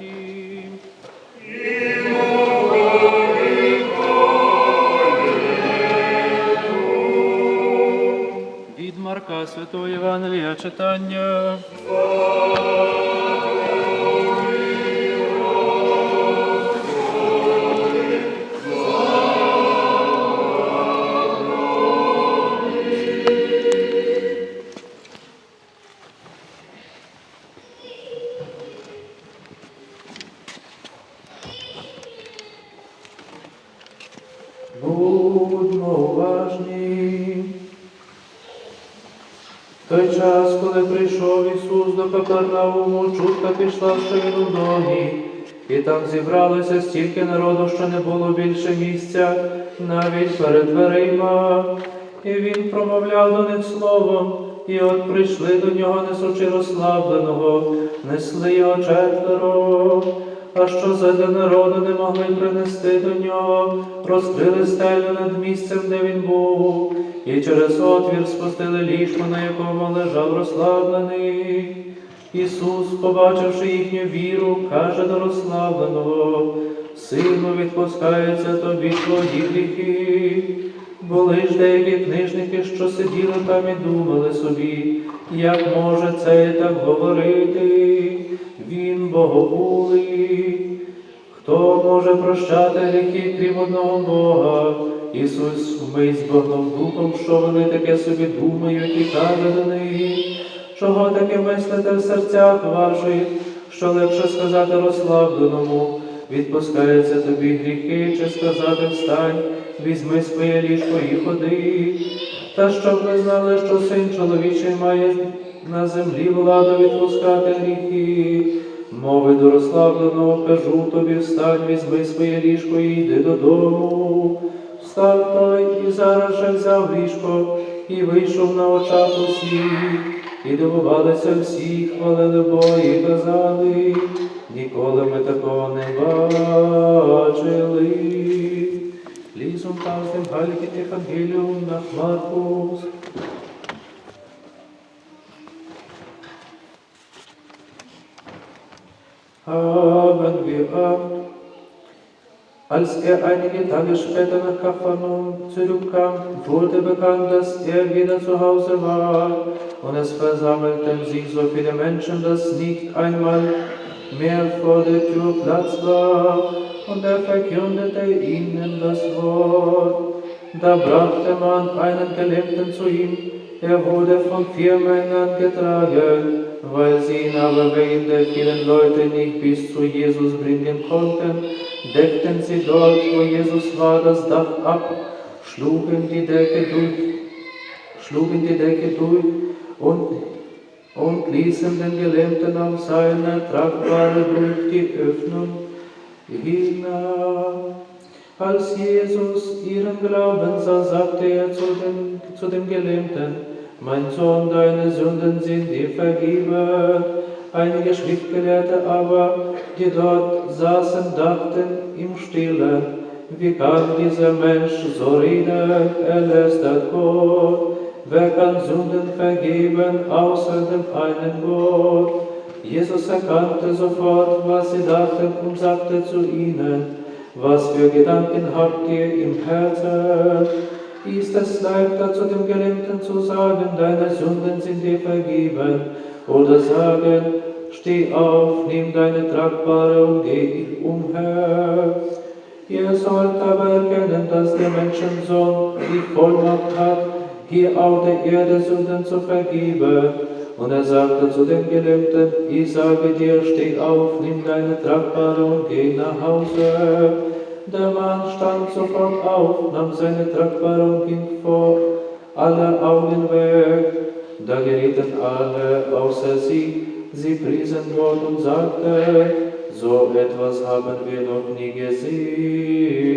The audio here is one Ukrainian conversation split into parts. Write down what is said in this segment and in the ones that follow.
смерті. Від Марка Святого Євангелія читання. Будьмо уважні. Той час, коли прийшов Ісус до Капернауму, чутка пішла, що він у догі, і там зібралося стільки народу, що не було більше місця, навіть перед дверима. І він промовляв до них словом, і от прийшли до нього, несучи розслабленого, несли його четверо. А що задля народу не могли принести до нього, розкрили стелю над місцем, де він був, і через отвір спустили ліжко, на якому лежав розслаблений. Ісус, побачивши їхню віру, каже до розслабленого, сину відпускаються тобі твої гріхи. Були ж деякі книжники, що сиділи там і думали собі, як може цей так говорити, він. Хто може прощати гріхи, крім одного Бога? Ісус вмить збагнув духом, що вони таке собі думають, і каже до них, чого таке мислите в серцях ваших, що легше сказати розслабленому, відпускаються тобі гріхи, чи сказати встань, візьми своє ліжко і ходи. Та щоб ви знали, що син чоловічий має на землі владу відпускати гріхи. Мови до розслабленого кажу тобі, встань, візьми своє ліжко і йди додому. Встав той і зараз же взяв ліжко і вийшов на очах усіх. І дивувалися всі, хвалили Бога і казали, ніколи ми такого не бачили. Лісом там Лізом каждым Heilige Evangelium nach Markus. Haben wir Acht, als er einige Tage später nach Kapharnaum zurückkam, wurde bekannt, dass er wieder zu Hause war. Und es versammelten sich so viele Menschen, dass nicht einmal mehr vor der Tür Platz war. Und er verkündete ihnen das Wort. Da brachte man einen Gelähmten zu ihm. Er wurde von vier Männern getragen, weil sie ihn aber wegen der vielen Leute nicht bis zu Jesus bringen konnten, deckten sie dort, wo Jesus war, das Dach ab, schlugen die Decke durch, schlugen die Decke durch und, und ließen den Gelähmten auf seine tragbare durch die Öffnung hinab. Als Jesus ihren Glauben sah, sagte er zu dem, zu dem Gelähmten, mein Sohn, deine Sünden sind dir vergeben. Einige Schriftgelehrte aber, die dort saßen, dachten im Stillen, wie kann dieser Mensch so reden? Er lästert Gott. Wer kann Sünden vergeben, außer dem einen Gott? Jesus erkannte sofort, was sie dachten und sagte zu ihnen, was für Gedanken habt ihr im Herzen? Ist es leichter zu dem Gelähmten zu sagen, deine Sünden sind dir vergeben, oder sagen, steh auf, nimm deine Tragbare und geh umher. Ihr sollt aber erkennen, dass der Menschensohn die Vollmacht hat, hier auf der Erde Sünden zu vergeben. Und er sagte zu dem Gelähmten, ich sage dir, steh auf, nimm deine Tragbare und geh nach Hause. Der Mann stand sofort auf, nahm seine Tragbare und ging vor aller Augen weg. Da gerieten alle außer sie, sie priesen Gott und sagten, so etwas haben wir noch nie gesehen.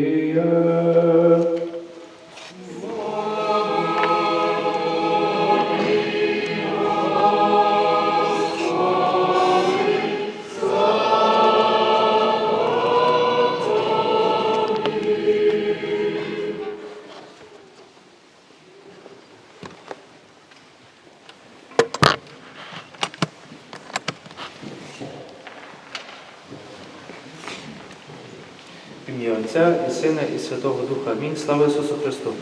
Отця і Сина, і Святого Духа. Амінь. Слава Ісусу Христу!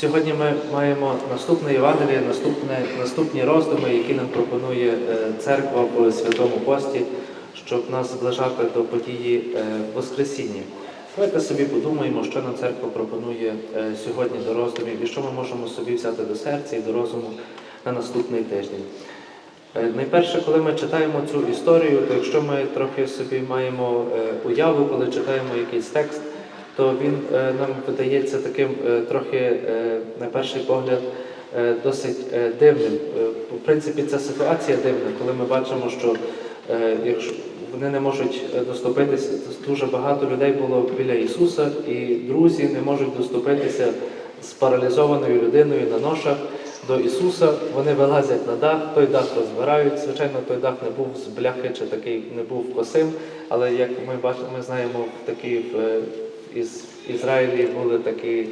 Сьогодні ми маємо наступне Євангеліє, наступне, наступні роздуми, які нам пропонує е, церква в Святому Пості, щоб нас зближати до події е, Воскресіння. Давайте собі подумаємо, що нам церква пропонує е, сьогодні до роздумів і що ми можемо собі взяти до серця і до розуму на наступний тиждень. Е, Найперше, коли ми читаємо цю історію, то якщо ми трохи собі маємо е, уяву, коли читаємо якийсь текст, то він е, нам видається таким трохи, на перший погляд, досить дивним. В принципі, ця ситуація дивна, коли ми бачимо, що якщо вони не можуть доступитися, дуже багато людей було біля Ісуса, і друзі не можуть доступитися з паралізованою людиною на ношах до Ісуса. Вони вилазять на дах, той дах розбирають. Звичайно, той дах не був з бляхи чи такий не був косим, але як ми бачимо, ми знаємо, такі в е, із Ізраїлі були такі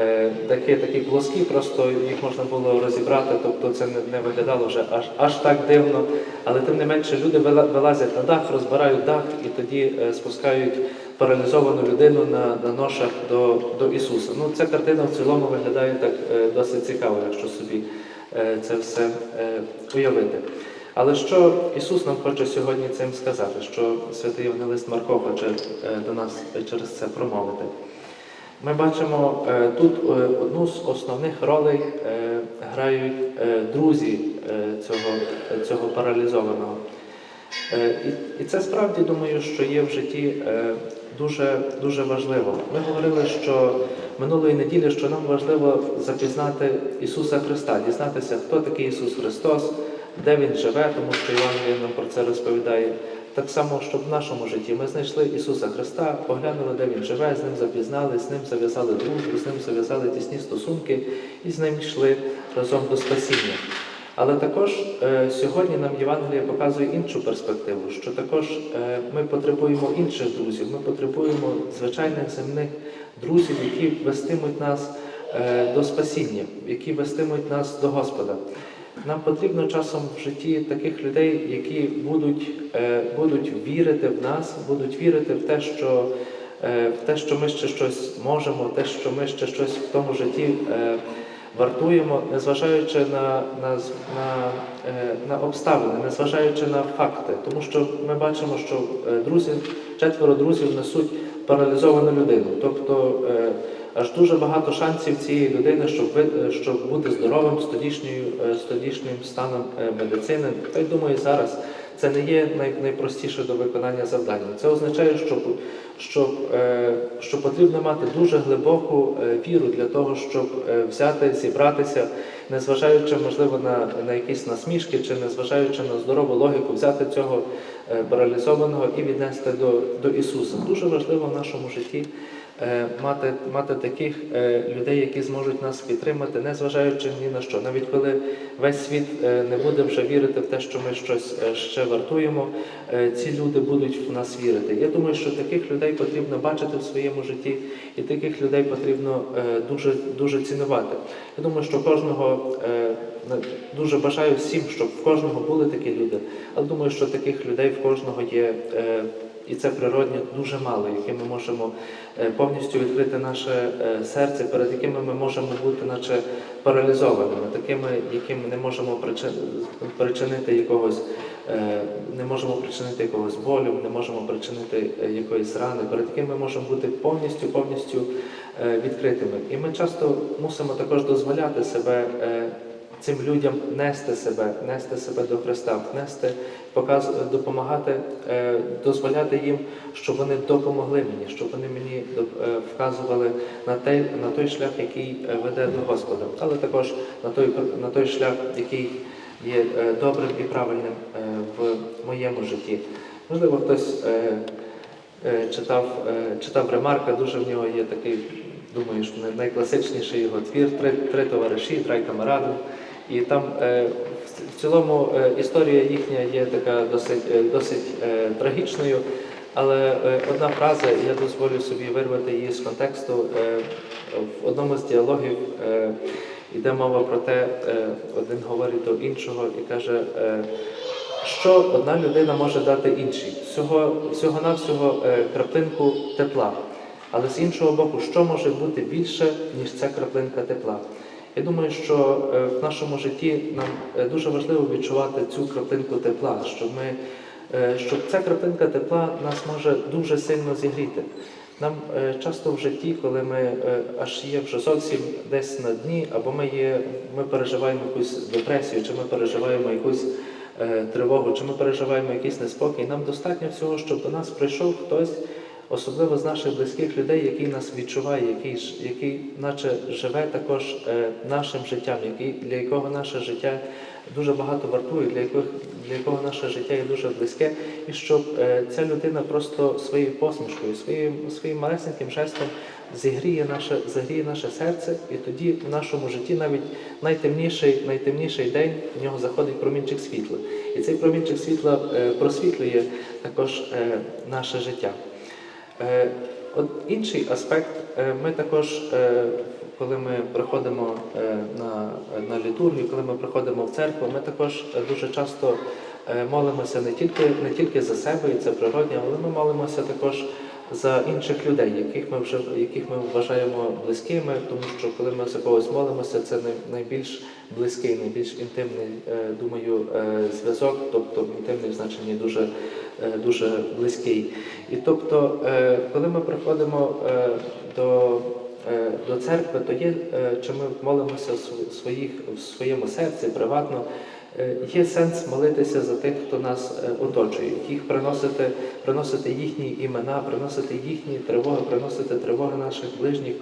е, дахи, такі плоскі, просто їх можна було розібрати, тобто це не, виглядало вже аж, аж так дивно. Але тим не менше люди вилазять на дах, розбирають дах і тоді е, спускають паралізовану людину на, на ношах до, до Ісуса. Ну, ця картина в цілому виглядає так е, досить цікаво, якщо собі е, це все е, уявити. Але що Ісус нам хоче сьогодні цим сказати, що святий Євангелист Марко хоче до нас через це промовити? Ми бачимо тут одну з основних ролей грають друзі цього, цього паралізованого. І, це справді думаю, що є в житті дуже, дуже важливо. Ми говорили, що минулої неділі, що нам важливо запізнати Ісуса Христа, дізнатися, хто такий Ісус Христос, де Він живе, тому що Євангеліє нам про це розповідає. Так само, щоб в нашому житті ми знайшли Ісуса Христа, поглянули, де Він живе, з ним запізнали, з ним зав'язали дружбу, з ним зав'язали тісні стосунки і з ним йшли разом до спасіння. Але також е, сьогодні нам Євангеліє показує іншу перспективу, що також е, ми потребуємо інших друзів, ми потребуємо звичайних земних друзів, які вестимуть нас е, до спасіння, які вестимуть нас до Господа. Нам потрібно часом в житті таких людей, які будуть, будуть вірити в нас, будуть вірити в те, що, в те, що ми ще щось можемо, те, що ми ще щось в тому житті вартуємо, незважаючи на, на, на, е, на обставини, незважаючи на факти. Тому що ми бачимо, що е, друзі, четверо друзів несуть паралізовану людину. Тобто е, аж дуже багато шансів цієї людини, щоб, щоб бути здоровим з тодішнім станом медицини. Та й думаю, зараз це не є най, найпростіше до виконання завдання. Це означає, що, що, е, що потрібно мати дуже глибоку е, віру для того, щоб е, взяти, зібратися, незважаючи, можливо, на, на якісь насмішки чи незважаючи на здорову логіку, взяти цього паралізованого і віднести до, до Ісуса. Дуже важливо в нашому житті мати, мати таких е, людей, які зможуть нас підтримати, незважаючи ні на що. Навіть коли весь світ е, не буде вже вірити в те, що ми щось е, ще вартуємо, е, ці люди будуть в нас вірити. Я думаю, що таких людей потрібно бачити в своєму житті, і таких людей потрібно е, дуже, дуже цінувати. Я думаю, що кожного е, дуже бажаю всім, щоб в кожного були такі люди. Але думаю, що таких людей в кожного є. І це природньо дуже мало, яким ми можемо е, повністю відкрити наше е, серце, перед якими ми можемо бути, наче паралізованими, такими, яким не можемо причинити якогось, е, не можемо причинити якогось болю, не можемо причинити якоїсь рани, перед якими ми можемо бути повністю, повністю відкритими. І ми часто мусимо також дозволяти себе. Цим людям нести себе, нести себе до Христа, нести, показ, допомагати, е, дозволяти їм, щоб вони допомогли мені, щоб вони мені е, вказували на той, на той шлях, який е, веде до Господа, але також на той, на той шлях, який є добрим і правильним в моєму житті. Можливо, хтось читав, читав Ремарка, дуже в нього є такий, думаю, що найкласичніший його твір Три, три товариші, трай камаради. І там е, в- цілому е, історія їхня є така досить, е, досить трагічною, але одна фраза, я дозволю собі вирвати її з контексту. В одному з діалогів йде мова про те, один говорить до іншого і каже, що одна людина може дати іншій? Всього, всього-навсього е, краплинку тепла. Але з іншого боку, що може бути більше, ніж ця краплинка тепла? Я думаю, що е, в нашому житті нам е, дуже важливо відчувати цю краплинку тепла, щоб ми, е, щоб ця краплинка тепла нас може дуже сильно зігріти. Нам часто в житті, коли ми аж є вже зовсім десь на дні, або ми є, ми переживаємо якусь депресію, чи ми переживаємо якусь тривогу, чи ми переживаємо якийсь неспокій, нам достатньо всього, щоб до нас прийшов хтось, особливо з наших близьких людей, який нас відчуває, який, який наче живе також е, нашим життям, який, для якого наше життя дуже багато вартує, для, яких, для якого наше життя є дуже близьке, і щоб е, ця людина просто своєю посмішкою, своїм, своїм малесеньким жестом зігріє наше, загріє наше серце, і тоді в нашому житті навіть найтемніший, найтемніший день в нього заходить промінчик світла. І цей промінчик світла е, просвітлює також е, наше життя. Е, От інший аспект, е, ми також, е, коли ми приходимо на, на літургію, коли ми приходимо в церкву, ми також дуже часто молимося не тільки, не тільки за себе, і це природне, але ми молимося також за інших людей, яких ми вже яких ми вважаємо близькими, тому що коли ми за когось молимося, це най- найбільш близький, найбільш інтимний, е, думаю, е, зв'язок, тобто інтимний в значенні дуже, е, дуже близький. І тобто, коли ми приходимо до, до церкви, то є, чи ми молимося в своїх, в своєму серці приватно, є сенс молитися за тих, хто нас е, оточує, їх приносити, приносити їхні імена, приносити їхні тривоги, приносити тривоги наших ближніх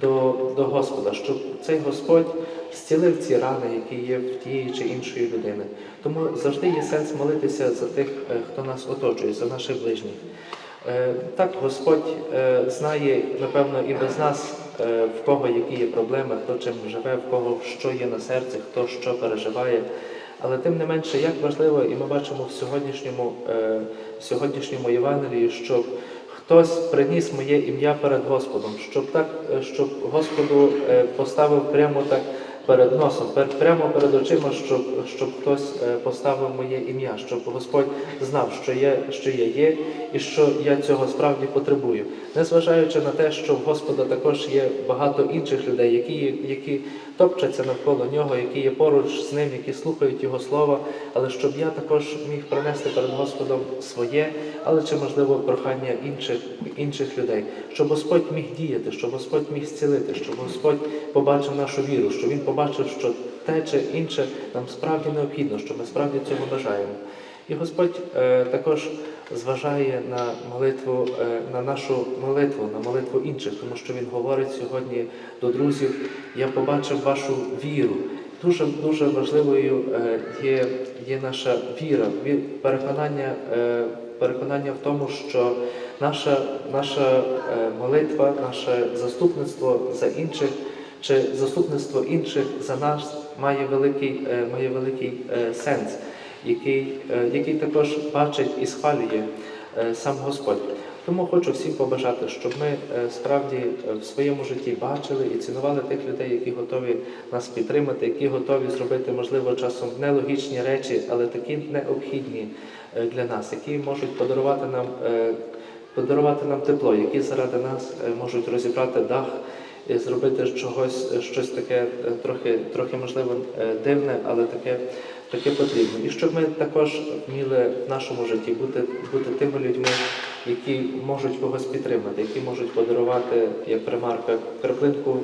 до, до Господа, щоб цей Господь зцілив ці рани, які є в тієї чи іншої людини. Тому завжди є сенс молитися за тих, е, хто нас оточує, за наших ближніх. Е, Так, Господь е, знає, напевно, і без нас, е, в кого які є проблеми, хто чим живе, в кого що є на серці, хто що переживає. Але тим не менше, як важливо, і ми бачимо в сьогоднішньому, е, в сьогоднішньому Євангелії, щоб хтось приніс моє ім'я перед Господом, щоб так, е, щоб Господу е, поставив прямо так перед носом, пер- прямо перед очима, щоб, щоб хтось е, поставив моє ім'я, щоб Господь знав, що я, що я є і що я цього справді потребую. Незважаючи на те, що в Господа також є багато інших людей, які, які топчаться навколо нього, які є поруч з ним, які слухають Його слова, але щоб я також міг принести перед Господом своє, але чи можливо прохання інших, інших людей, щоб Господь міг діяти, щоб Господь міг зцілити, щоб Господь побачив нашу віру, щоб Він побачив, що те чи інше нам справді необхідно, що ми справді цього бажаємо. І Господь е, також зважає на молитву, е, на нашу молитву, на молитву інших, тому що Він говорить сьогодні до друзів: я побачив вашу віру. Дуже дуже важливою е, є, є наша віра, переконання, е, переконання в тому, що наша, наша молитва, наше заступництво за інших чи заступництво інших за нас має великий, має великий сенс, який, е, який також бачить і схвалює е, сам Господь. Тому хочу всім побажати, щоб ми е, справді в своєму житті бачили і цінували тих людей, які готові нас підтримати, які готові зробити, можливо, часом нелогічні речі, але такі необхідні для нас, які можуть подарувати нам, подарувати нам тепло, які заради нас можуть розібрати дах зробити чогось, щось таке трохи, трохи можливо дивне, але таке, таке потрібне. І щоб ми також вміли в нашому житті бути, бути тими людьми, які можуть когось підтримати, які можуть подарувати, як примарка, краплинку,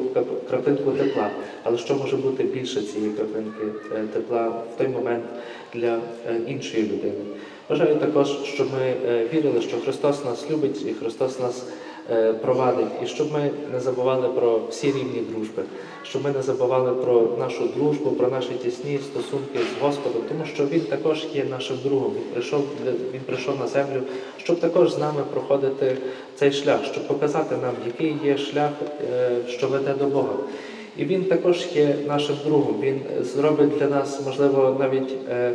краплинку тепла. Але що може бути більше цієї краплинки е, тепла в той момент для е, іншої людини? Бажаю також, щоб ми е, вірили, що Христос нас любить і Христос нас провадить, і щоб ми не забували про всі рівні дружби, щоб ми не забували про нашу дружбу, про наші тісні стосунки з Господом, тому що Він також є нашим другом. Він прийшов він прийшов на землю, щоб також з нами проходити цей шлях, щоб показати нам, який є шлях, е, що веде до Бога. І він також є нашим другом. Він зробить для нас, можливо, навіть е,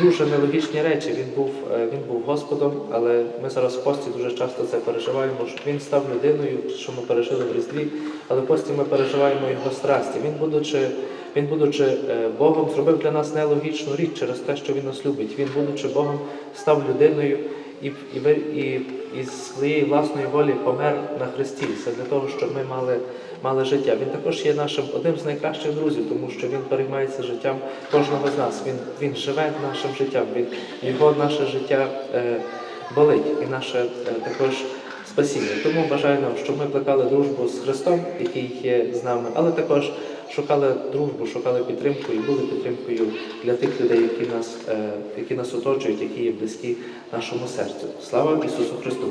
дуже нелогічні речі. Він був, е, він був Господом, але ми зараз в пості дуже часто це переживаємо. Він став людиною, що ми пережили в Різдві, але в пості ми переживаємо його страсті. Він, будучи Він, будучи е, Богом, зробив для нас нелогічну річ через те, що Він нас любить. Він, будучи Богом, став людиною і, і, і, і з своєї власної волі помер на Христі. Це для того, щоб ми мали, мали життя. Він також є нашим одним з найкращих друзів, тому що він переймається життям кожного з нас. Він, він живе нашим життям. Він, його наше життя е, болить і наше е, також спасіння. Тому бажаю нам, щоб ми плекали дружбу з Христом, який є з нами, але також шукали дружбу, шукали підтримку і були підтримкою для тих людей, які нас, е, які нас оточують, які є близькі нашому серцю. Слава Ісусу Христу!